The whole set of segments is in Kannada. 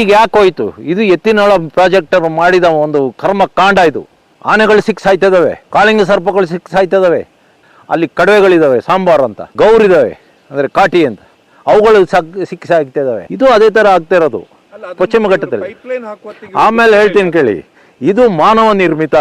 ಈಗ ಯಾಕೆ ಹೋಯ್ತು? ಇದು ಎತ್ತಿನೊಳ ಪ್ರಾಜೆಕ್ಟ್ ಮಾಡಿದ ಒಂದು ಕರ್ಮ ಕಾಂಡ ಇದು. ಆನೆಗಳು ಸಿಕ್ಸ್ ಆಯ್ತದವೆ ಕಾಳಿಂಗ ಸರ್ಪಗಳು ಸಿಕ್ಸ್ ಆಯ್ತದವೆ ಅಲ್ಲಿ ಕಡವೆಗಳಿದಾವೆ ಸಾಂಬಾರ್ ಅಂತ ಗೌರಿದಾವೆ ಅಂದ್ರೆ ಕಾಟಿ ಅಂತ. ಅವುಗಳು ಸಕ್ ಸಿಕ್ಸ್ ಆಗ್ತಿದಾವೆ ಇದು ಅದೇ ತರ ಆಗ್ತಾ ಇರೋದು ಪಶ್ಚಿಮ ಘಟ್ಟದಲ್ಲಿ. ಆಮೇಲೆ ಹೇಳ್ತೀನಿ ಕೇಳಿ ಇದು ಮಾನವ ನಿರ್ಮಿತ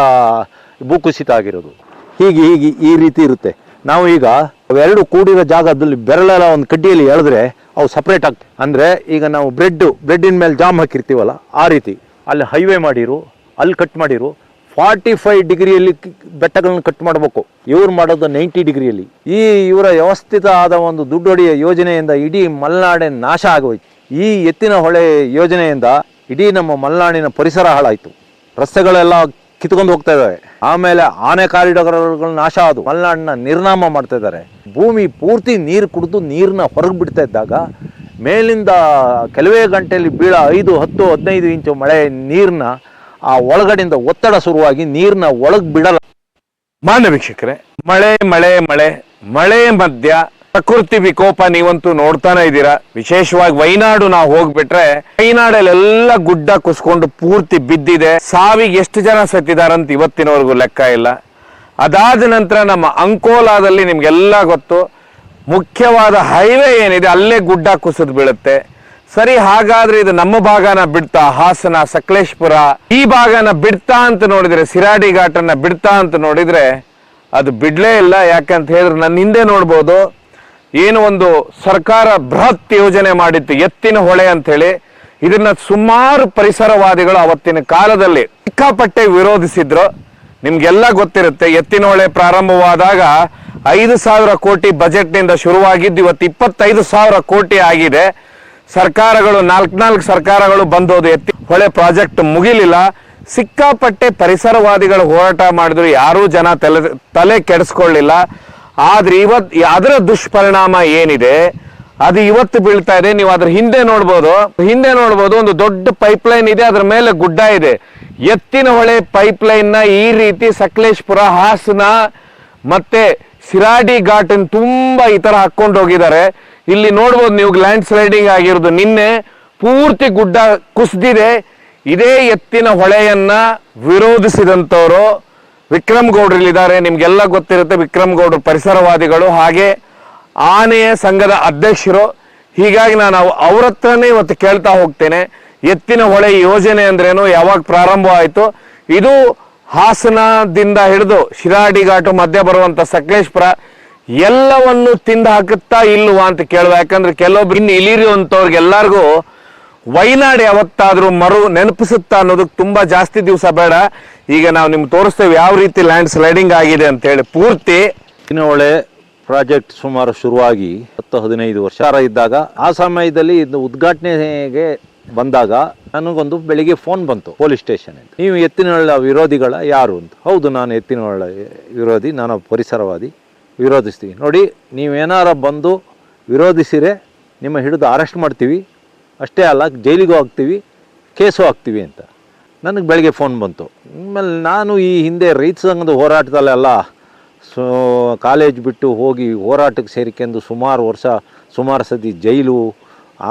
ಭೂಕುಸಿತ ಆಗಿರೋದು. ಹೀಗೆ ಹೀಗೆ ಈ ರೀತಿ ಇರುತ್ತೆ. ನಾವು ಈಗ ಅವೆರಡು ಕೂಡಿರೋ ಜಾಗದಲ್ಲಿ ಬೆರಳೆಲ್ಲ ಒಂದು ಕಡ್ಡಿಯಲ್ಲಿ ಎಳೆದ್ರೆ ಅವು ಸಪ್ರೇಟ್ ಆಗ್ತವೆ. ಅಂದ್ರೆ ಈಗ ನಾವು ಬ್ರೆಡ್ ಬ್ರೆಡ್ಡಿನ ಮೇಲೆ ಜಾಮ್ ಹಾಕಿರ್ತೀವಲ್ಲ, ಆ ರೀತಿ. ಅಲ್ಲಿ ಹೈವೇ ಮಾಡಿರು, ಅಲ್ಲಿ ಕಟ್ ಮಾಡಿರು ಫಾರ್ಟಿ ಫೈವ್ ಡಿಗ್ರಿಯಲ್ಲಿ ಬೆಟ್ಟಗಳನ್ನ ಕಟ್ ಮಾಡಬೇಕು. ಇವ್ರು ಮಾಡೋದು ನೈಂಟಿ ಡಿಗ್ರಿಯಲ್ಲಿ. ಈ ಇವರ ವ್ಯವಸ್ಥಿತ ಆದ ಒಂದು ದುಡ್ಡೊಡೆಯ ಯೋಜನೆಯಿಂದ ಇಡೀ ಮಲೆನಾಡೆ ನಾಶ ಆಗೋಯ್ತು. ಈ ಎತ್ತಿನ ಹೊಳೆ ಯೋಜನೆಯಿಂದ ಇಡೀ ನಮ್ಮ ಮಲೆನಾಡಿನ ಪರಿಸರ ಹಾಳಾಯಿತು. ರಸ್ತೆಗಳೆಲ್ಲ ಕಿತ್ಕೊಂಡು ಹೋಗ್ತಾ ಇದಾವೆ ಆಮೇಲೆ ಆನೆ ಕಾರಿಡಾರ್ಗಳು ನಾಶ ಆದು. ಮಲೆನಾಡನ್ನ ನಿರ್ನಾಮ ಮಾಡ್ತಾ ಇದ್ದಾರೆ. ಭೂಮಿ ಪೂರ್ತಿ ನೀರು ಕುಡಿದು ನೀರನ್ನ ಹೊರಗೆ ಬಿಡ್ತಾ ಇದ್ದಾಗ ಮೇಲಿಂದ ಕೆಲವೇ ಗಂಟೆಯಲ್ಲಿ ಬೀಳ ಐದು, ಹತ್ತು, ಹದಿನೈದು ಇಂಚು ಮಳೆ ನೀರನ್ನ ಆ ಒಳಗಡೆಯಿಂದ ಒತ್ತಡ ಶುರುವಾಗಿ ನೀರನ್ನ ಒಳಗೆ ಬಿಡಲ್ಲ. ಮಾನ್ಯ ವೀಕ್ಷಕರೇ, ಮಳೆ ಮಳೆ ಮಳೆ ಮಳೆ ಮಧ್ಯ ಪ್ರಕೃತಿ ವಿಕೋಪ ನೀವಂತೂ ನೋಡ್ತಾನೆ ಇದ್ದೀರಾ? ವಿಶೇಷವಾಗಿ ವೈನಾಡು ನಾವು ಹೋಗ್ಬಿಟ್ರೆ ವೈನಾಡಲ್ಲೆಲ್ಲ ಗುಡ್ಡ ಕುಸ್ಕೊಂಡು ಪೂರ್ತಿ ಬಿದ್ದಿದೆ. ಸಾವಿಗೆ ಎಷ್ಟು ಜನ ಸತ್ತಿದಾರಂತ ಇವತ್ತಿನವರೆಗೂ ಲೆಕ್ಕ ಇಲ್ಲ. ಅದಾದ ನಂತರ ನಮ್ಮ ಅಂಕೋಲಾದಲ್ಲಿ ನಿಮ್ಗೆಲ್ಲ ಗೊತ್ತು, ಮುಖ್ಯವಾದ ಹೈವೇ ಏನಿದೆ ಅಲ್ಲೇ ಗುಡ್ಡ ಕುಸಿದು ಬೀಳುತ್ತೆ. ಸರಿ, ಹಾಗಾದ್ರೆ ಇದು ನಮ್ಮ ಭಾಗನ ಬಿಡ್ತಾ, ಹಾಸನ, ಸಕಲೇಶ್ಪುರ, ಈ ಭಾಗನ ಬಿಡ್ತಾ ಅಂತ ನೋಡಿದ್ರೆ ಸಿರಾಡಿ ಘಾಟನ್ನ ಬಿಡ್ತಾ ಅಂತ ನೋಡಿದ್ರೆ ಅದು ಬಿಡ್ಲೇ ಇಲ್ಲ. ಯಾಕಂತ ಹೇಳಿದ್ರೆ ನನ್ನ ಹಿಂದೆ ನೋಡ್ಬೋದು ಏನು ಒಂದು ಸರ್ಕಾರ ಬೃಹತ್ ಯೋಜನೆ ಮಾಡಿತ್ತು ಎತ್ತಿನ ಹೊಳೆ ಅಂತ ಹೇಳಿ ಇದನ್ನ ಸುಮಾರು ಪರಿಸರವಾದಿಗಳು ಅವತ್ತಿನ ಕಾಲದಲ್ಲಿ ಸಿಕ್ಕಾಪಟ್ಟೆ ವಿರೋಧಿಸಿದ್ರು. ನಿಮ್ಗೆಲ್ಲ ಗೊತ್ತಿರುತ್ತೆ, ಎತ್ತಿನ ಹೊಳೆ ಪ್ರಾರಂಭವಾದಾಗ ಐದು ಸಾವಿರ ಕೋಟಿ ಬಜೆಟ್ನಿಂದ ಶುರುವಾಗಿದ್ದು ಇವತ್ತು ಇಪ್ಪತ್ತೈದು ಸಾವಿರ ಕೋಟಿ ಆಗಿದೆ. ಸರ್ಕಾರಗಳು, ನಾಲ್ಕು ನಾಲ್ಕು ಸರ್ಕಾರಗಳು ಬಂದೋದು ಎತ್ತಿ ಹೊಳೆ ಪ್ರಾಜೆಕ್ಟ್ ಮುಗಿಲಿಲ್ಲ. ಸಿಕ್ಕಾಪಟ್ಟೆ ಪರಿಸರವಾದಿಗಳು ಹೋರಾಟ ಮಾಡಿದ್ರು, ಯಾರೂ ಜನ ತಲೆ ತಲೆ ಕೆಡಿಸ್ಕೊಳ್ಳಿಲ್ಲ. ಆದ್ರೆ ಇವತ್ ಅದರ ದುಷ್ಪರಿಣಾಮ ಏನಿದೆ, ಅದು ಇವತ್ತು ಬೀಳ್ತಾ ಇದೆ. ನೀವು ಅದ್ರ ಹಿಂದೆ ನೋಡ್ಬೋದು. ಹಿಂದೆ ನೋಡ್ಬೋದು, ಒಂದು ದೊಡ್ಡ ಪೈಪ್ಲೈನ್ ಇದೆ, ಅದ್ರ ಮೇಲೆ ಗುಡ್ಡ ಇದೆ. ಎತ್ತಿನ ಹೊಳೆ ಪೈಪ್ಲೈನ್ನ ಈ ರೀತಿ ಸಕಲೇಶ್ಪುರ, ಹಾಸನ, ಮತ್ತೆ ಸಿರಾಡಿ ಘಾಟನ್ ತುಂಬಾ ಈ ತರ ಹಾಕೊಂಡು ಹೋಗಿದ್ದಾರೆ. ಇಲ್ಲಿ ನೋಡ್ಬೋದು ನೀವು ಲ್ಯಾಂಡ್ ಸ್ಲೈಡಿಂಗ್ ಆಗಿರೋದು. ನಿನ್ನೆ ಪೂರ್ತಿ ಗುಡ್ಡ ಕುಸಿದಿದೆ. ಇದೇ ಎತ್ತಿನ ಹೊಳೆಯನ್ನ ವಿರೋಧಿಸಿದಂತವರು ವಿಕ್ರಮ್ ಗೌಡ್ರಲ್ಲಿದ್ದಾರೆ ನಿಮ್ಗೆಲ್ಲ ಗೊತ್ತಿರುತ್ತೆ ವಿಕ್ರಮ್ ಗೌಡ್ರು ಪರಿಸರವಾದಿಗಳು. ಹಾಗೆ ಆನೆಯ ಸಂಘದ ಅಧ್ಯಕ್ಷರು. ಹೀಗಾಗಿ ನಾನು ಅವ್- ಅವ್ರ ಹತ್ರನೇ ಇವತ್ತು ಕೇಳ್ತಾ ಹೋಗ್ತೇನೆ. ಎತ್ತಿನ ಹೊಳೆ ಯೋಜನೆ ಅಂದ್ರೇನು? ಯಾವಾಗ ಪ್ರಾರಂಭ ಆಯಿತು? ಇದು ಹಾಸನದಿಂದ ಹಿಡಿದು ಶಿರಾಡಿ ಘಾಟು ಮಧ್ಯ ಬರುವಂತ ಸಕಲೇಶ್ಪುರ ಎಲ್ಲವನ್ನು ತಿಂದು ಹಾಕುತ್ತಾ ಇಲ್ವಾ ಅಂತ ಕೇಳುವ. ಯಾಕಂದ್ರೆ ಕೆಲವೊಬ್ರು ಇನ್ನು ಇಲ್ಲಿರುವಂತವ್ರಿಗೆಲ್ಲರಿಗೂ ವೈನಾಡ್ ಯಾವತ್ತಾದ್ರೂ ಮರು ನೆನಪಿಸುತ್ತಾ ಅನ್ನೋದಕ್ಕೆ ತುಂಬಾ ಜಾಸ್ತಿ ದಿವಸ ಬೇಡ. ಈಗ ನಾವು ನಿಮ್ಗೆ ತೋರಿಸ್ತೇವೆ ಯಾವ ರೀತಿ ಲ್ಯಾಂಡ್ ಸ್ಲೈಡಿಂಗ್ ಆಗಿದೆ ಅಂತ ಹೇಳಿ. ಪೂರ್ತಿ ಹೊಳೆ ಪ್ರಾಜೆಕ್ಟ್ ಸುಮಾರು ಶುರುವಾಗಿ ಹತ್ತು ಹದಿನೈದು ವರ್ಷ ಇದ್ದಾಗ, ಆ ಸಮಯದಲ್ಲಿ ಇದು ಉದ್ಘಾಟನೆಗೆ ಬಂದಾಗ ನನಗೊಂದು ಬೆಳಿಗ್ಗೆ ಫೋನ್ ಬಂತು ಪೊಲೀಸ್ ಸ್ಟೇಷನ್ ನೀವು ಎತ್ತಿನಹೊಳೆ ವಿರೋಧಿಗಳ ಯಾರು ಅಂತ. ಹೌದು, ನಾನು ಎತ್ತಿನಹೊಳೆ ವಿರೋಧಿ, ನಾನು ಪರಿಸರವಾದಿ, ವಿರೋಧಿಸ್ತೀವಿ. ನೋಡಿ, ನೀವೇನಾರ ಬಂದು ವಿರೋಧಿಸಿರೆ, ನಿಮ್ಮ ಹಿಡಿದು ಅರೆಸ್ಟ್ ಮಾಡ್ತೀವಿ. ಅಷ್ಟೇ ಅಲ್ಲ, ಜೈಲಿಗೂ ಹಾಕ್ತೀವಿ ಕೇಸು ಹಾಕ್ತೀವಿ ಅಂತ. ನನಗೆ ಬೆಳಗ್ಗೆ ಫೋನ್ ಬಂತು. ಆಮೇಲೆ ನಾನು ಈ ಹಿಂದೆ ರೈತ ಸಂಘದ ಹೋರಾಟದಲ್ಲೆಲ್ಲ ಸೊ ಕಾಲೇಜ್ ಬಿಟ್ಟು ಹೋಗಿ ಹೋರಾಟಕ್ಕೆ ಸೇರಿಕೊಂಡು ಸುಮಾರು ವರ್ಷ, ಸುಮಾರು ಸತಿ ಜೈಲು,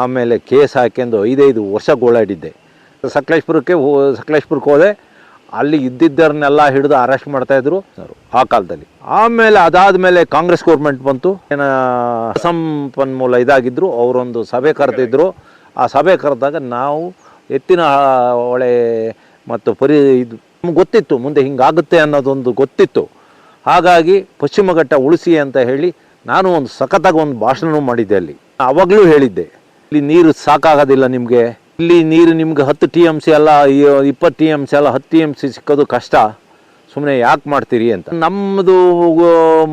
ಆಮೇಲೆ ಕೇಸ್ ಹಾಕ್ಯಂದು ಐದೈದು ವರ್ಷ ಗೋಳಾಡಿದ್ದೆ ಸಕಲೇಶ್ಪುರಕ್ಕೆ ಹೋ, ಸಕಲೇಶ್ಪುರಕ್ಕೆ ಹೋದೆ. ಅಲ್ಲಿ ಇದ್ದಿದ್ದರನ್ನೆಲ್ಲ ಹಿಡಿದು ಅರೆಸ್ಟ್ ಮಾಡ್ತಾಯಿದ್ರು ಆ ಕಾಲದಲ್ಲಿ. ಆಮೇಲೆ ಅದಾದ ಮೇಲೆ ಕಾಂಗ್ರೆಸ್ ಗೌರ್ಮೆಂಟ್ ಬಂತು. ಏನ ಸಂಪನ್ಮೂಲ ಇದಾಗಿದ್ದರು ಅವರೊಂದು ಸಭೆ ಕರೆದಿದ್ರು. ಆ ಸಭೆ ಕರೆದಾಗ ನಾವು ಎತ್ತಿನ ಹೊಳೆ ಮತ್ತು ಪರಿ ಇದು ನಮ್ಗೆ ಗೊತ್ತಿತ್ತು ಮುಂದೆ ಹಿಂಗಾಗುತ್ತೆ ಅನ್ನೋದೊಂದು ಗೊತ್ತಿತ್ತು. ಹಾಗಾಗಿ ಪಶ್ಚಿಮ ಘಟ್ಟ ಉಳಿಸಿ ಅಂತ ಹೇಳಿ ನಾನು ಒಂದು ಸಖತ್ತಾಗಿ ಒಂದು ಭಾಷಣನೂ ಮಾಡಿದ್ದೆ ಅಲ್ಲಿ. ಅವಾಗಲೂ ಹೇಳಿದ್ದೆ, ಇಲ್ಲಿ ನೀರು ಸಾಕಾಗೋದಿಲ್ಲ ನಿಮಗೆ. ಇಲ್ಲಿ ನೀರು ನಿಮ್ಗೆ ಹತ್ತು ಟಿ ಎಂ ಸಿ ಅಲ್ಲ ಇಪ್ಪತ್ತು ಟಿ ಎಂ ಸಿ ಅಲ್ಲ, ಹತ್ತು ಟಿ ಎಂ ಸಿ ಸಿಕ್ಕೋದು ಕಷ್ಟ. ಸುಮ್ಮನೆ ಯಾಕೆ ಮಾಡ್ತೀರಿ ಅಂತ. ನಮ್ಮದು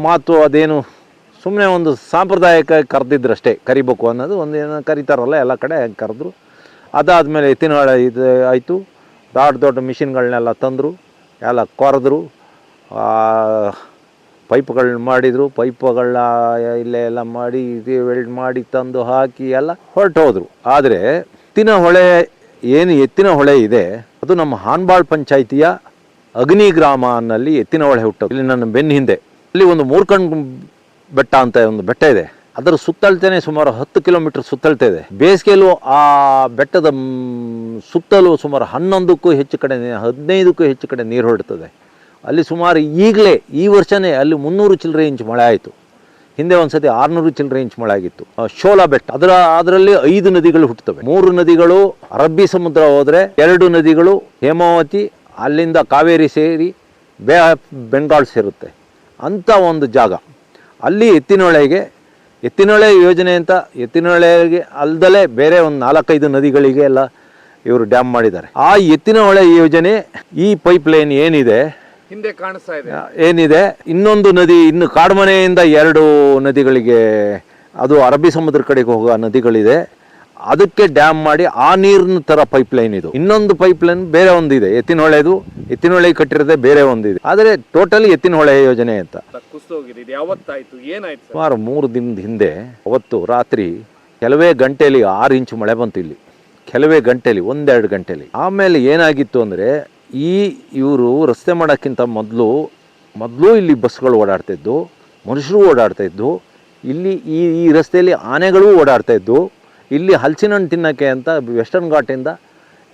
ಮಾತು ಅದೇನು ಸುಮ್ಮನೆ ಒಂದು ಸಾಂಪ್ರದಾಯಿಕ ಕರೆದಿದ್ರಷ್ಟೇ, ಕರಿಬೇಕು ಅನ್ನೋದು ಒಂದು ಏನೋ ಕರಿತಾರಲ್ಲ ಎಲ್ಲ ಕಡೆ ಕರೆದ್ರು. ಅದಾದಮೇಲೆ ಎತ್ತಿನಹೊಳೆ ಇದು ಆಯಿತು. ದೊಡ್ಡ ದೊಡ್ಡ ಮಿಷಿನ್ಗಳನ್ನೆಲ್ಲ ತಂದರು, ಎಲ್ಲ ಕೊರೆದ್ರು. ಪೈಪ್ಗಳನ್ನ ಮಾಡಿದರು, ಪೈಪ್ಗಳನ್ನ ಇಲ್ಲೇ ಎಲ್ಲ ಮಾಡಿ, ಇದು ವೆಲ್ಡ್ ಮಾಡಿ ತಂದು ಹಾಕಿ ಎಲ್ಲ ಹೊರಟು ಹೋದರು. ಆದರೆ ಎತ್ತಿನ ಹೊಳೆ, ಏನು ಎತ್ತಿನ ಹೊಳೆ ಇದೆ, ಅದು ನಮ್ಮ ಹಾನ್ಬಾಳ್ ಪಂಚಾಯಿತಿಯ ಅಗ್ನಿ ಗ್ರಾಮ ಅನ್ನಲ್ಲಿ ಎತ್ತಿನ ಹೊಳೆ ಹುಟ್ಟು ಇಲ್ಲಿ ನನ್ನ ಬೆನ್ನ ಹಿಂದೆ ಅಲ್ಲಿ ಒಂದು ಮೂರ್ಕಂಡ್ ಬೆಟ್ಟ ಅಂತ ಒಂದು ಬೆಟ್ಟ ಇದೆ. ಅದರ ಸುತ್ತಳ್ತೇನೆ ಸುಮಾರು ಹತ್ತು ಕಿಲೋಮೀಟರ್ ಸುತ್ತಳತೆ ಇದೆ. ಬೇಸಿಗೆಯಲ್ಲೂ ಆ ಬೆಟ್ಟದ ಸುತ್ತಲೂ ಸುಮಾರು ಹನ್ನೊಂದಕ್ಕೂ ಹೆಚ್ಚು ಕಡೆ ಹದಿನೈದಕ್ಕೂ ಹೆಚ್ಚು ಕಡೆ ನೀರು ಹೊರಡ್ತದೆ. ಅಲ್ಲಿ ಸುಮಾರು ಈಗಲೇ, ಈ ವರ್ಷನೇ ಅಲ್ಲಿ ಮುನ್ನೂರು ಚಿಲ್ಲರೆ ಇಂಚ್ ಮಳೆ ಆಯಿತು. ಹಿಂದೆ ಒಂದ್ಸತಿ ಆರುನೂರು ಚಿಲ್ಲರೆ ಇಂಚ್ ಮಳೆ ಆಗಿತ್ತು. ಶೋಲಾ ಬೆಟ್ಟ. ಅದರ, ಅದರಲ್ಲಿ ಐದು ನದಿಗಳು ಹುಟ್ಟುತ್ತವೆ. ಮೂರು ನದಿಗಳು ಅರಬ್ಬಿ ಸಮುದ್ರ ಹೋದರೆ ಎರಡು ನದಿಗಳು ಹೇಮಾವತಿ, ಅಲ್ಲಿಂದ ಕಾವೇರಿ ಸೇರಿ ಬೇ ಬೆಂಗಾಲ್ ಸೇರುತ್ತೆ. ಅಂಥ ಒಂದು ಜಾಗ. ಅಲ್ಲಿ ಎತ್ತಿನೊಳೆಗೆ ಎತ್ತಿನೊಳೆ ಯೋಜನೆ ಅಂತ ಎತ್ತಿನೊಳೆಗೆ ಅಲ್ದಲೇ ಬೇರೆ ಒಂದು ನಾಲ್ಕೈದು ನದಿಗಳಿಗೆ ಎಲ್ಲ ಇವರು ಡ್ಯಾಮ್ ಮಾಡಿದ್ದಾರೆ. ಆ ಎತ್ತಿನಹೊಳೆ ಯೋಜನೆ ಈ ಪೈಪ್ ಲೈನ್ ಏನಿದೆ ಹಿಂದೆ ಕಾಣಿಸ್ತಾ ಇದೆ. ಏನಿದೆ ಇನ್ನೊಂದು ನದಿ ಇನ್ನು ಕಾಡುಮನೆಯಿಂದ ಎರಡು ನದಿಗಳಿಗೆ ಅದು ಅರಬ್ಬಿ ಸಮುದ್ರ ಕಡೆಗೆ ಹೋಗುವ ನದಿಗಳಿದೆ. ಅದಕ್ಕೆ ಡ್ಯಾಮ್ ಮಾಡಿ ಆ ನೀರಿನ ತರ ಪೈಪ್ ಲೈನ್ ಇದು. ಇನ್ನೊಂದು ಪೈಪ್ ಲೈನ್ ಬೇರೆ ಒಂದಿದೆ. ಎತ್ತಿನ ಹೊಳೆದು ಎತ್ತಿನ ಹೊಳೆ ಕಟ್ಟಿರೋದೇ ಬೇರೆ ಒಂದಿದೆ. ಆದರೆ ಟೋಟಲಿ ಎತ್ತಿನಹೊಳೆ ಯೋಜನೆ ಅಂತ. ಸುಮಾರು ಮೂರು ದಿನದ ಹಿಂದೆ ಅವತ್ತು ರಾತ್ರಿ ಕೆಲವೇ ಗಂಟೆಯಲ್ಲಿ ಆರು ಇಂಚು ಮಳೆ ಬಂತು ಇಲ್ಲಿ. ಕೆಲವೇ ಗಂಟೆಲಿ ಒಂದೆರಡು ಗಂಟೆಲಿ ಆಮೇಲೆ ಏನಾಗಿತ್ತು ಅಂದರೆ ಈ ಇವರು ರಸ್ತೆ ಮಾಡೋಕ್ಕಿಂತ ಮೊದಲು ಮೊದಲು ಇಲ್ಲಿ ಬಸ್ಗಳು ಓಡಾಡ್ತಾ ಇದ್ದು ಮನುಷ್ಯರು ಓಡಾಡ್ತಾ ಇದ್ದು ಇಲ್ಲಿ ಈ ಈ ರಸ್ತೆಯಲ್ಲಿ ಆನೆಗಳು ಓಡಾಡ್ತಾ ಇದ್ದು ಇಲ್ಲಿ ಹಲಸಿನ ಹಣ್ಣು ತಿನ್ನೋಕ್ಕೆ ಅಂತ ವೆಸ್ಟರ್ನ್ ಘಾಟಿಂದ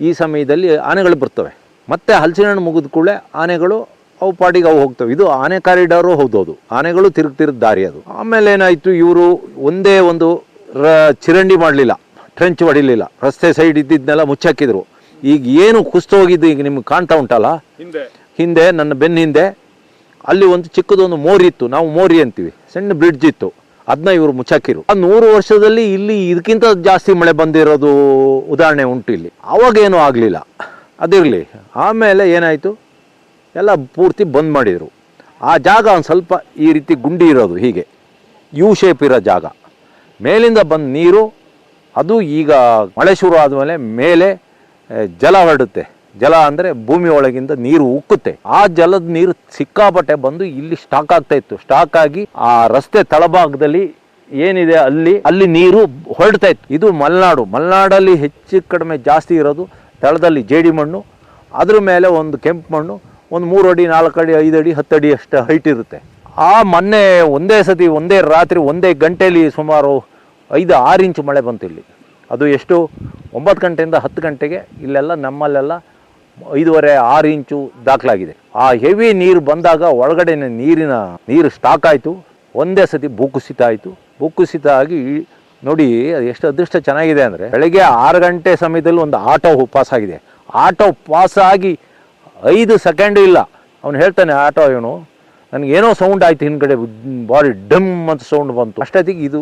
ಈ ಸಮಯದಲ್ಲಿ ಆನೆಗಳು ಬರ್ತವೆ. ಮತ್ತು ಹಲಸಿನ ಹಣ್ಣು ಮುಗಿದ ಕೂಡಲೇ ಆನೆಗಳು ಅವು ಪಾಡಿಗೆ ಅವು ಹೋಗ್ತವೆ. ಇದು ಆನೆ ಕಾರಿಡಾರು ಹೌದೌದು. ಆನೆಗಳು ತಿರುಗ್ತಿರೋ ದಾರಿ ಅದು. ಆಮೇಲೆ ಏನಾಯಿತು? ಇವರು ಒಂದೇ ಒಂದು ರ ಚಿರಂಡಿ ಮಾಡಲಿಲ್ಲ. ಟ್ರೆಂಚ್ ಹೊಡಿಲಿಲ್ಲ. ರಸ್ತೆ ಸೈಡ್ ಇದ್ದಿದ್ದನ್ನೆಲ್ಲ ಮುಚ್ಚಾಕಿದ್ರು. ಈಗ ಏನು ಕುಸ್ತು ಹೋಗಿದ್ದು ಈಗ ನಿಮ್ಗೆ ಕಾಣ್ತಾ ಉಂಟಲ್ಲ? ಹಿಂದೆ. ಹಿಂದೆ ನನ್ನ ಬೆನ್ನ ಹಿಂದೆ ಅಲ್ಲಿ ಒಂದು ಚಿಕ್ಕದೊಂದು ಮೋರಿ ಇತ್ತು ನಾವು ಮೋರಿ ಅಂತೀವಿ. ಸಣ್ಣ ಬ್ರಿಡ್ಜ್ ಇತ್ತು. ಅದನ್ನ ಇವರು ಮುಚ್ಚಾಕಿರು. ಆ ನೂರು ವರ್ಷದಲ್ಲಿ ಇಲ್ಲಿ ಇದಕ್ಕಿಂತ ಜಾಸ್ತಿ ಮಳೆ ಬಂದಿರೋದು ಉದಾಹರಣೆ ಉಂಟು ಇಲ್ಲಿ. ಅವಾಗ ಏನೂ ಆಗಲಿಲ್ಲ. ಅದಿರಲಿ. ಆಮೇಲೆ ಏನಾಯಿತು? ಎಲ್ಲ ಪೂರ್ತಿ ಬಂದ್ ಮಾಡಿದರು. ಆ ಜಾಗ ಒಂದು ಸ್ವಲ್ಪ ಈ ರೀತಿ ಗುಂಡಿ ಇರೋದು ಹೀಗೆ. ಯು ಶೇಪ್ ಇರೋ ಜಾಗ. ಮೇಲಿಂದ ಬಂದ ನೀರು, ಅದು ಈಗ ಮಳೆ ಶುರು ಆದಮೇಲೆ ಮೇಲೆ ಜಲ ಹೊರಡುತ್ತೆ. ಜಲ ಅಂದರೆ ಭೂಮಿ ಒಳಗಿಂದ ನೀರು ಉಕ್ಕುತ್ತೆ. ಆ ಜಲದ ನೀರು ಸಿಕ್ಕಾಪಟ್ಟೆ ಬಂದು ಇಲ್ಲಿ ಸ್ಟಾಕ್ ಆಗ್ತಾ ಇತ್ತು. ಸ್ಟಾಕ್ ಆಗಿ ಆ ರಸ್ತೆ ತಳಭಾಗದಲ್ಲಿ ಏನಿದೆ ಅಲ್ಲಿ? ಅಲ್ಲಿ ನೀರು ಹೊರಡ್ತಾ ಇತ್ತು. ಇದು ಮಲೆನಾಡು. ಮಲೆನಾಡಲ್ಲಿ ಹೆಚ್ಚು ಕಡಿಮೆ ಜಾಸ್ತಿ ಇರೋದು ತಳದಲ್ಲಿ ಜೇಡಿ ಮಣ್ಣು. ಅದ್ರ ಮೇಲೆ ಒಂದು ಕೆಂಪು ಮಣ್ಣು. ಒಂದು ಮೂರು ಅಡಿ, ನಾಲ್ಕು ಅಡಿ, ಐದು ಅಡಿ, ಹತ್ತು ಅಡಿ ಅಷ್ಟು ಹೈಟ್ ಇರುತ್ತೆ. ಆ ಮೊನ್ನೆ ಒಂದೇ ಸತಿ, ಒಂದೇ ರಾತ್ರಿ, ಒಂದೇ ಗಂಟೆಯಲ್ಲಿ ಸುಮಾರು ಐದು, ಆರು ಇಂಚು ಮಳೆ ಬಂತು ಇಲ್ಲಿ. ಅದು ಎಷ್ಟು? ಒಂಬತ್ತು ಗಂಟೆಯಿಂದ ಹತ್ತು ಗಂಟೆಗೆ ಇಲ್ಲೆಲ್ಲ ನಮ್ಮಲ್ಲೆಲ್ಲ ಐದೂವರೆ ಆರು ಇಂಚು ದಾಖಲಾಗಿದೆ. ಆ ಹೆವಿ ನೀರು ಬಂದಾಗ ಒಳಗಡೆ ನೀರಿನ, ನೀರು ಸ್ಟಾಕ್ ಆಯಿತು. ಒಂದೇ ಸತಿ ಭೂಕುಸಿತ ಆಯಿತು. ಭೂಕುಸಿತ ಆಗಿ ನೋಡಿ ಎಷ್ಟು ಅದೃಷ್ಟ ಚೆನ್ನಾಗಿದೆ ಅಂದರೆ ಬೆಳಗ್ಗೆ ಆರು ಗಂಟೆ ಸಮಯದಲ್ಲಿ ಒಂದು ಆಟೋ ಪಾಸ್ ಆಗಿದೆ. ಆಟೋ ಪಾಸ್ ಆಗಿ ಐದು ಸೆಕೆಂಡು ಇಲ್ಲ. ಅವನು ಹೇಳ್ತಾನೆ ಆಟೋ ಇವನು ನನಗೇನೋ ಸೌಂಡ್ ಆಯಿತು ಹಿಂದ್ಗಡೆ, ಬಾಡಿ ಡಮ್ ಅಂತ ಸೌಂಡ್ ಬಂತು. ಅಷ್ಟೊತ್ತಿಗೆ ಇದು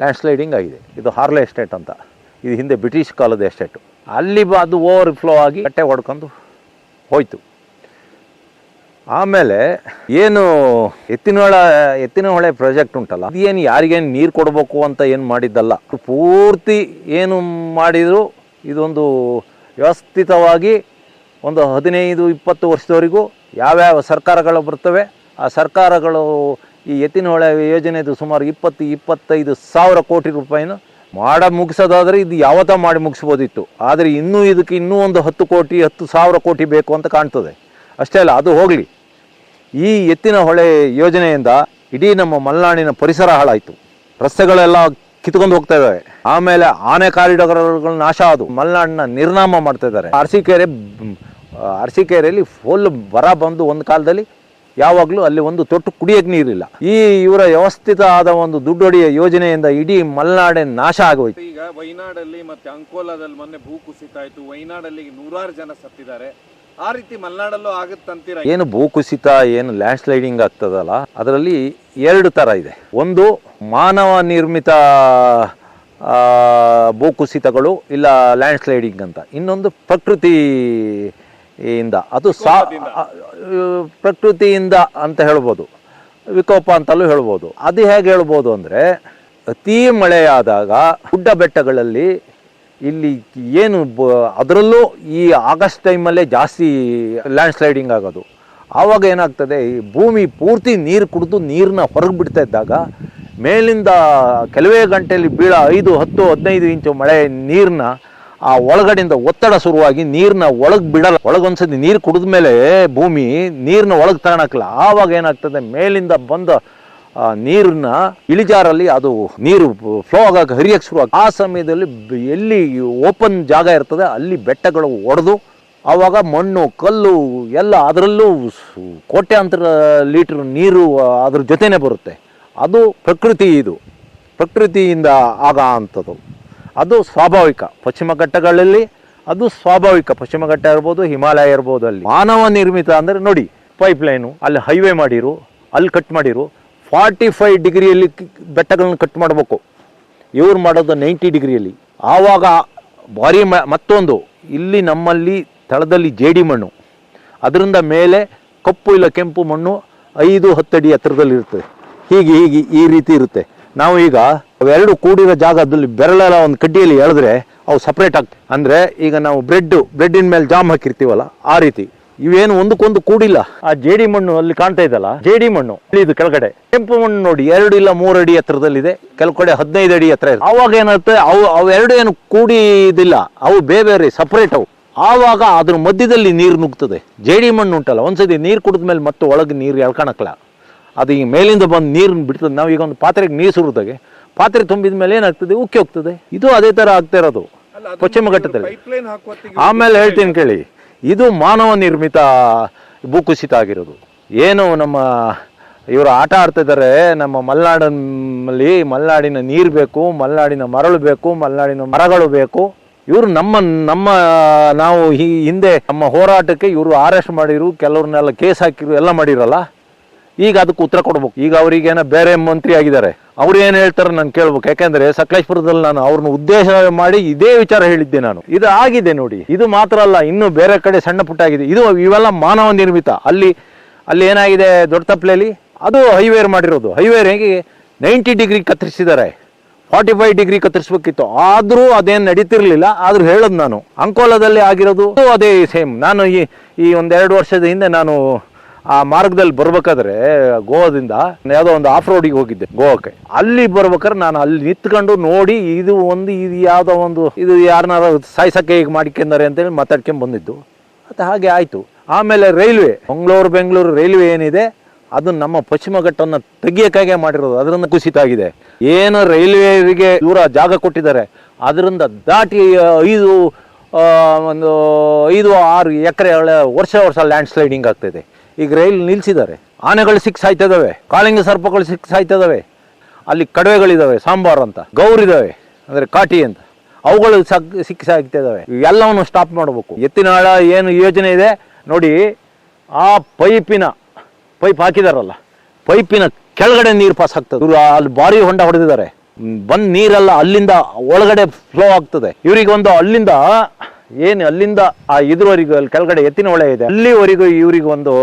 ಲ್ಯಾಂಡ್ ಸ್ಲೈಡಿಂಗ್ ಆಗಿದೆ. ಇದು ಹಾರ್ಲೆ ಎಸ್ಟೇಟ್ ಅಂತ. ಇದು ಹಿಂದೆ ಬ್ರಿಟಿಷ್ ಕಾಲದ ಎಸ್ಟೇಟು ಅಲ್ಲಿ ಅದು ಓವರ್ ಫ್ಲೋ ಆಗಿ ಬಟ್ಟೆ ಹೊಡ್ಕೊಂಡು ಹೋಯ್ತು. ಆಮೇಲೆ ಏನು ಎತ್ತಿನಹೊಳೆ ಎತ್ತಿನಹೊಳೆ ಪ್ರಾಜೆಕ್ಟ್ ಉಂಟಲ್ಲ, ಅದೇನು ಯಾರಿಗೇನು ನೀರು ಕೊಡಬೇಕು ಅಂತ ಏನು ಮಾಡಿದ್ದಲ್ಲ. ಪೂರ್ತಿ ಏನು ಮಾಡಿದ್ರು, ಇದೊಂದು ವ್ಯವಸ್ಥಿತವಾಗಿ ಒಂದು ಹದಿನೈದು, ಇಪ್ಪತ್ತು ವರ್ಷದವರೆಗೂ ಯಾವ್ಯಾವ ಸರ್ಕಾರಗಳು ಬರ್ತವೆ, ಆ ಸರ್ಕಾರಗಳು ಈ ಎತ್ತಿನಹೊಳೆ ಯೋಜನೆದು ಸುಮಾರು ಇಪ್ಪತ್ತು, ಇಪ್ಪತ್ತೈದು ಸಾವಿರ ಕೋಟಿ ರೂಪಾಯಿನ ಮಾಡ ಮುಗಿಸೋದಾದ್ರೆ ಇದು ಯಾವತ್ತ ಮಾಡಿ ಮುಗಿಸ್ಬೋದಿತ್ತು. ಆದರೆ ಇನ್ನೂ ಇದಕ್ಕೆ ಇನ್ನೂ ಒಂದು ಹತ್ತು ಕೋಟಿ, ಹತ್ತು ಸಾವಿರ ಕೋಟಿ ಬೇಕು ಅಂತ ಕಾಣ್ತದೆ. ಅಷ್ಟೇ ಅಲ್ಲ, ಅದು ಹೋಗಲಿ. ಈ ಎತ್ತಿನ ಹೊಳೆ ಯೋಜನೆಯಿಂದ ಇಡೀ ನಮ್ಮ ಮಲೆನಾಡಿನ ಪರಿಸರ ಹಾಳಾಯಿತು. ರಸ್ತೆಗಳೆಲ್ಲ ಕಿತ್ಕೊಂಡು ಹೋಗ್ತಾ ಇದ್ದಾವೆ ಆಮೇಲೆ ಆನೆ ಕಾರಿಡಾರ್ಗಳು ನಾಶ ಆದು. ಮಲೆನಾಡಿನ ನಿರ್ನಾಮ ಮಾಡ್ತಾ ಇದ್ದಾರೆ. ಅರಸೀಕೆರೆ ಅರಸೀಕೆರೆಯಲ್ಲಿ ಫುಲ್ ಬರ ಬಂದು ಒಂದು ಕಾಲದಲ್ಲಿ ಯಾವಾಗಲೂ ಅಲ್ಲಿ ಒಂದು ತೊಟ್ಟು ಕುಡಿಯಕ್ಕೆ ನೀರಿಲ್ಲ. ಈ ಇವರ ವ್ಯವಸ್ಥಿತ ಆದ ಒಂದು ದುಡ್ಡೊಡೆಯ ಯೋಜನೆಯಿಂದ ಇಡೀ ಮಲೆನಾಡೆ ನಾಶ ಆಗೋಯ್ತು. ಈಗ ವೈನಾಡಲ್ಲಿ ಮತ್ತೆ ಅಂಕೋಲಾದಲ್ಲಿ ಮೊನ್ನೆ ಭೂ ಕುಸಿತ ಆಯ್ತು. ವೈನಾಡಲ್ಲಿ ನೂರಾರು ಜನ ಸತ್ತಿದ್ದಾರೆ. ಆ ರೀತಿ ಮಲೆನಾಡಲ್ಲೂ ಆಗುತ್ತಂತೀರ? ಏನು ಭೂಕುಸಿತ ಏನು ಲ್ಯಾಂಡ್ ಸ್ಲೈಡಿಂಗ್ ಆಗ್ತದಲ್ಲ? ಅದರಲ್ಲಿ ಎರಡು ಥರ ಇದೆ. ಒಂದು ಮಾನವ ನಿರ್ಮಿತ ಭೂಕುಸಿತಗಳು ಇಲ್ಲ ಲ್ಯಾಂಡ್ ಸ್ಲೈಡಿಂಗ್ ಅಂತ. ಇನ್ನೊಂದು ಪ್ರಕೃತಿ ಇಂದ. ಅದು ಸಾ ಪ್ರಕೃತಿಯಿಂದ ಅಂತ ಹೇಳ್ಬೋದು. ವಿಕೋಪ ಅಂತಲೂ ಹೇಳ್ಬೋದು. ಅದು ಹೇಗೆ ಹೇಳ್ಬೋದು ಅಂದರೆ ಅತಿ ಮಳೆಯಾದಾಗ ಗುಡ್ಡ ಬೆಟ್ಟಗಳಲ್ಲಿ ಇಲ್ಲಿ ಏನು ಬ ಅದರಲ್ಲೂ ಈ ಆಗಸ್ಟ್ ಟೈಮಲ್ಲೇ ಜಾಸ್ತಿ ಲ್ಯಾಂಡ್ ಸ್ಲೈಡಿಂಗ್ ಆಗೋದು. ಆವಾಗ ಏನಾಗ್ತದೆ ಈ ಭೂಮಿ ಪೂರ್ತಿ ನೀರು ಕುಡಿದು ನೀರನ್ನ ಹೊರಗೆ ಬಿಡ್ತಾ ಇದ್ದಾಗ ಮೇಲಿಂದ ಕೆಲವೇ ಗಂಟೆಯಲ್ಲಿ ಬೀಳ ಐದು ಹತ್ತು ಹದಿನೈದು ಇಂಚು ಮಳೆ ನೀರನ್ನ ಆ ಒಳಗಡೆಯಿಂದ ಒತ್ತಡ ಶುರುವಾಗಿ ನೀರನ್ನ ಒಳಗೆ ಬಿಡಲ್ಲ ಒಳಗೊಂದ್ಸತಿ ನೀರು ಕುಡಿದ ಮೇಲೆ ಭೂಮಿ ನೀರನ್ನ ಒಳಗೆ ತಗೊಳಕ್ಕಿಲ್ಲ ಆವಾಗ ಏನಾಗ್ತದೆ? ಮೇಲಿಂದ ಬಂದ ನೀರನ್ನ ಇಳಿಜಾರಲ್ಲಿ ಅದು ನೀರು ಫ್ಲೋ ಆಗೋಕೆ ಹರಿಯಕ್ಕೆ ಶುರು ಆ ಸಮಯದಲ್ಲಿ ಎಲ್ಲಿ ಓಪನ್ ಜಾಗ ಇರ್ತದೆ, ಅಲ್ಲಿ ಬೆಟ್ಟಗಳು ಒಡೆದು, ಆವಾಗ ಮಣ್ಣು, ಕಲ್ಲು ಎಲ್ಲ ಅದರಲ್ಲೂ ಕೋಟ್ಯಾಂತರ ಲೀಟರ್ ನೀರು ಅದ್ರ ಜೊತೆನೆ ಬರುತ್ತೆ. ಅದು ಪ್ರಕೃತಿ ಇದು. ಪ್ರಕೃತಿಯಿಂದ ಆಗ ಅಂಥದ್ದು ಅದು ಸ್ವಾಭಾವಿಕ. ಪಶ್ಚಿಮ ಘಟ್ಟಗಳಲ್ಲಿ ಅದು ಸ್ವಾಭಾವಿಕ. ಪಶ್ಚಿಮ ಘಟ್ಟ ಇರ್ಬೋದು, ಹಿಮಾಲಯ ಇರ್ಬೋದು ಅಲ್ಲಿ. ಮಾನವ ನಿರ್ಮಿತ ಅಂದರೆ ನೋಡಿ ಪೈಪ್ ಲೈನು ಅಲ್ಲಿ ಹೈವೇ ಮಾಡಿರು, ಅಲ್ಲಿ ಕಟ್ ಮಾಡಿರು ಫಾರ್ಟಿ ಫೈವ್ ಡಿಗ್ರಿಯಲ್ಲಿ ಬೆಟ್ಟಗಳನ್ನ ಕಟ್ ಮಾಡಬೇಕು. ಇವ್ರು ಮಾಡೋದು ನೈಂಟಿ ಡಿಗ್ರಿಯಲ್ಲಿ. ಆವಾಗ ಭಾರಿ ಮತ್ತೊಂದು, ಇಲ್ಲಿ ನಮ್ಮಲ್ಲಿ ತಳದಲ್ಲಿ ಜೇಡಿ ಮಣ್ಣು. ಅದರಿಂದ ಮೇಲೆ ಕಪ್ಪು ಇಲ್ಲ ಕೆಂಪು ಮಣ್ಣು ಐದು ಹತ್ತಡಿ ಎತ್ತರದಲ್ಲಿ ಇರ್ತದೆ ಹೀಗೆ ಹೀಗೆ ಈ ರೀತಿ ಇರುತ್ತೆ. ನಾವು ಈಗ ಅವೆರಡು ಕೂಡಿರೋ ಜಾಗದಲ್ಲಿ ಬೆರಳೆಲ್ಲ ಒಂದು ಕಡ್ಡಿಯಲ್ಲಿ ಎಳೆದ್ರೆ ಅವು ಸಪ್ರೇಟ್ ಆಗ್ತವೆ. ಅಂದರೆ ಈಗ ನಾವು ಬ್ರೆಡ್ ಬ್ರೆಡ್ಡಿನ ಮೇಲೆ ಜಾಮ್ ಹಾಕಿರ್ತೀವಲ್ಲ, ಆ ರೀತಿ. ಇವೇನು ಒಂದಕ್ಕೊಂದು ಕೂಡಿಲ್ಲ. ಆ ಜೇಡಿ ಮಣ್ಣು ಅಲ್ಲಿ ಕಾಣ್ತಾ ಇದಲ್ಲ ಜೇಡಿ ಮಣ್ಣು ಇದು ಕೆಳಗಡೆ. ಕೆಂಪು ಮಣ್ಣು ನೋಡಿ, ಎರಡು ಇಲ್ಲ ಮೂರು ಅಡಿ ಎತ್ತರದಲ್ಲಿದೆ ಕೆಲವು ಕಡೆ ಹದಿನೈದು ಅಡಿ ಎತ್ತರ ಇದೆ ಅವಾಗ ಏನಾಗುತ್ತೆ? ಅವು ಅವೆರಡು ಏನು ಕೂಡಿದಿಲ್ಲ. ಅವು ಬೇರೆ ಬೇರೆ ಸಪ್ರೇಟ್ ಅವು. ಆವಾಗ ಅದ್ರ ಮಧ್ಯದಲ್ಲಿ ನೀರು ನುಗ್ತದೆ. ಜೇಡಿ ಮಣ್ಣು ಉಂಟಲ್ಲ, ಒಂದ್ಸತಿ ನೀರು ಕುಡಿದ ಮೇಲೆ ಮತ್ತೆ ಒಳಗೆ ನೀರು ಎಳ್ಕೊಳಕ್ಲ ಅದು ಈ ಮೇಲಿಂದ ಬಂದು ನೀರನ್ನು ಬಿಡ್ತದೆ. ನಾವು ಈಗ ಒಂದು ಪಾತ್ರೆಗೆ ನೀರು ಸುರಿದಾಗೆ ಪಾತ್ರೆ ತುಂಬಿದ ಮೇಲೆ ಏನಾಗ್ತದೆ? ಉಕ್ಕಿ ಹೋಗ್ತದೆ. ಇದು ಅದೇ ಥರ ಆಗ್ತಾ ಇರೋದು. ಪಶ್ಚಿಮ ಘಟ್ಟದಲ್ಲಿ. ಆಮೇಲೆ ಹೇಳ್ತೀನಿ ಕೇಳಿ. ಇದು ಮಾನವ ನಿರ್ಮಿತ ಭೂಕುಸಿತ ಆಗಿರೋದು. ಏನು ನಮ್ಮ ಇವರು ಆಟ ಆಡ್ತಿದ್ದಾರೆ. ನಮ್ಮ ಮಲೆನಾಡಲ್ಲಿ ಮಲೆನಾಡಿನ ನೀರು ಬೇಕು ಮಲೆನಾಡಿನ ಮರಳು ಬೇಕು ಮಲೆನಾಡಿನ ಮರಗಳು ಬೇಕು. ಇವರು ನಮ್ಮ ನಮ್ಮ ನಾವು ಈ ಹಿಂದೆ ನಮ್ಮ ಹೋರಾಟಕ್ಕೆ ಇವರು ಅರೆಸ್ಟ್ ಮಾಡಿರು ಕೆಲವ್ರನ್ನೆಲ್ಲ ಕೇಸ್ ಹಾಕಿರು ಎಲ್ಲ ಮಾಡಿರಲ್ಲ. ಈಗ ಅದಕ್ಕೆ ಉತ್ತರ ಕೊಡ್ಬೇಕು. ಈಗ ಅವರಿಗೇನೋ ಬೇರೆ ಮಂತ್ರಿ ಆಗಿದ್ದಾರೆ. ಅವ್ರು ಏನು ಹೇಳ್ತಾರೆ ನಾನು ಕೇಳ್ಬೇಕು. ಯಾಕಂದ್ರೆ ಸಕಲೇಶ್ಪುರದಲ್ಲಿ ನಾನು ಅವ್ರನ್ನ ಉದ್ದೇಶ ಮಾಡಿ ಇದೇ ವಿಚಾರ ಹೇಳಿದ್ದೆ ನಾನು. ಇದು ಆಗಿದೆ ನೋಡಿ. ಇದು ಮಾತ್ರ ಅಲ್ಲ, ಇನ್ನು ಬೇರೆ ಕಡೆ ಸಣ್ಣ ಪುಟ್ಟ ಆಗಿದೆ. ಇದು ಇವೆಲ್ಲ ಮಾನವ ನಿರ್ಮಿತ. ಅಲ್ಲಿ ಅಲ್ಲಿ ಏನಾಗಿದೆ ದೊಡ್ಡ ತಪ್ಪಲೆಯಲ್ಲಿ? ಅದು ಹೈವೇರ್ ಮಾಡಿರೋದು. ಹೈವೇರ್ ಹೇಗೆ ನೈಂಟಿ ಡಿಗ್ರಿ ಕತ್ತರಿಸಿದ್ದಾರೆ. ಫಾರ್ಟಿ ಫೈವ್ ಡಿಗ್ರಿ ಕತ್ತರಿಸ್ಬೇಕಿತ್ತು. ಆದರೂ ಅದೇನು ನಡೀತಿರ್ಲಿಲ್ಲ. ಆದ್ರೂ ಹೇಳೋದು ನಾನು. ಅಂಕೋಲದಲ್ಲಿ ಆಗಿರೋದು, ಅದೇ ಸೇಮ್ ನಾನು ಈ ಈ ಒಂದೆರಡು ವರ್ಷದ ಹಿಂದೆ ನಾನು ಆ ಮಾರ್ಗದಲ್ಲಿ ಬರ್ಬೇಕಾದ್ರೆ ಗೋವಾದಿಂದ ಯಾವುದೋ ಒಂದು ಆಫ್ ರೋಡಿಗೆ ಹೋಗಿದ್ದೆ ಗೋವಾಕ್ಕೆ. ಅಲ್ಲಿ ಬರ್ಬೇಕಾದ್ರೆ ನಾನು ಅಲ್ಲಿ ನಿಂತ್ಕೊಂಡು ನೋಡಿ ಇದು ಒಂದು, ಇದು ಯಾವುದೋ ಒಂದು, ಇದು ಯಾರನ್ನಾರ ಸಾಯ್ಸಕ್ಕೆ ಈಗ ಮಾಡಿಕೊಂಡಾರೆ ಅಂತೇಳಿ ಮಾತಾಡ್ಕೊಂಡು ಬಂದಿದ್ದು. ಅದು ಹಾಗೆ ಆಯಿತು. ಆಮೇಲೆ ರೈಲ್ವೆ, ಮಂಗಳೂರು, ಬೆಂಗಳೂರು ರೈಲ್ವೆ ಏನಿದೆ, ಅದು ನಮ್ಮ ಪಶ್ಚಿಮ ಘಟ್ಟವನ್ನು ತೆಗಿಯೋಕ್ಕಾಗೆ ಮಾಡಿರೋದು. ಅದರಿಂದ ಕುಸಿತ ಆಗಿದೆ. ಏನು ರೈಲ್ವೆಗೆ ದೂರ ಜಾಗ ಕೊಟ್ಟಿದ್ದಾರೆ. ಅದರಿಂದ ದಾಟಿ ಐದು ಒಂದು ಐದು, ಆರು ಎಕರೆ ವರ್ಷ ವರ್ಷ ಲ್ಯಾಂಡ್ ಸ್ಲೈಡಿಂಗ್ ಆಗ್ತಿದೆ ಈಗ ರೈಲ್ ನಿಲ್ಸಿದ್ದಾರೆ. ಆನೆಗಳು ಸಿಕ್ಸ್ ಆಯ್ತಿದಾವೆ ಕಾಳಿಂಗ ಸರ್ಪಗಳು ಸಿಕ್ಸ್ ಸಾಯ್ತಿದ್ದಾವೆ ಅಲ್ಲಿ ಕಡವೆಗಳಿದ್ದಾವೆ ಸಾಂಬಾರ್ ಅಂತ ಗೌರಿದ್ದಾವೆ ಅಂದರೆ ಕಾಟಿ ಅಂತ. ಅವುಗಳು ಸಕ್ ಸಿಕ್ಸ್ ಆಗ್ತಿದ್ದಾವೆ ಎಲ್ಲವನ್ನು ಸ್ಟಾಪ್ ಮಾಡಬೇಕು. ಎತ್ತಿನಾಳ ಏನು ಯೋಜನೆ ಇದೆ? ನೋಡಿ, ಆ ಪೈಪಿನ, ಪೈಪ್ ಹಾಕಿದಾರಲ್ಲ, ಪೈಪಿನ ಕೆಳಗಡೆ ನೀರು ಪಾಸ್ ಆಗ್ತದೆ. ಇವರು ಅಲ್ಲಿ ಭಾರಿ ಹೊಂಡ ಹೊಡೆದಿದ್ದಾರೆ. ಬಂದು ನೀರೆಲ್ಲ ಅಲ್ಲಿಂದ ಒಳಗಡೆ ಫ್ಲೋ ಆಗ್ತದೆ. ಇವರಿಗೆ ಒಂದು ಅಲ್ಲಿಂದ, ಏನು ಅಲ್ಲಿಂದ ಆ ಇದುವರೆಗೂ ಅಲ್ಲಿ ಕೆಳಗಡೆ ಎತ್ತಿನ ಹೊಳೆ ಇದೆ. ಅಲ್ಲಿವರೆಗೂ ಇವರಿಗೆ ಒಂದು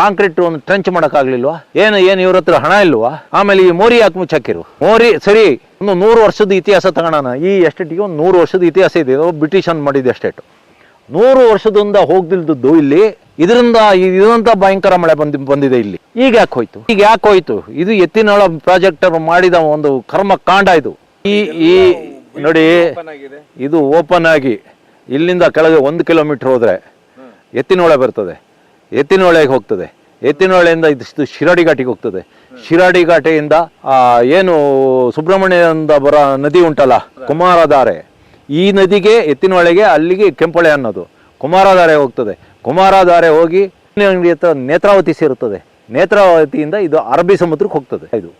ಕಾಂಕ್ರೀಟ್ ಒಂದು ಟ್ರೆಂಚ್ ಮಾಡೋಕ್ಕಾಗ್ಲಿಲ್ವಾ? ಏನು ಏನು ಇವ್ರ ಹತ್ರ ಹಣ ಇಲ್ವಾ? ಆಮೇಲೆ ಈ ಮೋರಿ ಯಾಕೆ ಮುಚ್ಚಾಕಿರು? ಮೋರಿ ಸರಿ ಒಂದು ನೂರು ವರ್ಷದ ಇತಿಹಾಸ ತಗೋಣ ಈ ಎಸ್ಟೇಟಿಗೆ ಒಂದು ನೂರು ವರ್ಷದ ಇತಿಹಾಸ ಇದೆ. ಬ್ರಿಟಿಷ್ ಅನ್ ಮಾಡಿದ ಎಸ್ಟೇಟು ನೂರು ವರ್ಷದಿಂದ ಹೋಗ್ದಿಲ್ದದ್ದು ಇಲ್ಲಿ. ಇದರಿಂದ ಇದಂತ ಭಯಂಕರ ಮಳೆ ಬಂದ್ ಬಂದಿದೆ ಇಲ್ಲಿ. ಈಗ ಯಾಕೆ ಹೋಯ್ತು? ಈಗ ಯಾಕೆ ಹೋಯ್ತು? ಇದು ಎತ್ತಿನೊಳ ಪ್ರಾಜೆಕ್ಟ್ ಮಾಡಿದ ಒಂದು ಕರ್ಮ ಕಾಂಡ ಇದು. ಈ ಈ ನೋಡಿ ಇದು ಓಪನ್ ಆಗಿ ಇಲ್ಲಿಂದ ಕೆಳಗೆ ಒಂದು ಕಿಲೋಮೀಟರ್ ಹೋದ್ರೆ ಎತ್ತಿನೊಳ ಬರ್ತದೆ. ಎತ್ತಿನೊಳೆಗೆ ಹೋಗ್ತದೆ. ಎತ್ತಿನೊಳೆಯಿಂದ ಇದಿಷ್ಟು ಶಿರಾಡಿ ಘಾಟಿಗೆ ಹೋಗ್ತದೆ. ಶಿರಾಡಿ ಘಾಟೆಯಿಂದ ಏನು ಸುಬ್ರಹ್ಮಣ್ಯದಿಂದ ಬರೋ ನದಿ ಉಂಟಲ್ಲ, ಕುಮಾರಧಾರೆ. ಈ ನದಿಗೆ, ಎತ್ತಿನೊಳೆಗೆ ಅಲ್ಲಿಗೆ ಕೆಂಪೊಳೆ ಅನ್ನೋದು. ಕುಮಾರಧಾರೆ ಹೋಗ್ತದೆ. ಕುಮಾರಧಾರೆ ಹೋಗಿ ಅಂಗಡಿ ಹತ್ರ ನೇತ್ರಾವತಿ ಸೇರುತ್ತದೆ. ನೇತ್ರಾವತಿಯಿಂದ ಇದು ಅರಬ್ಬಿ ಸಮುದ್ರಕ್ಕೆ ಹೋಗ್ತದೆ. ಇದು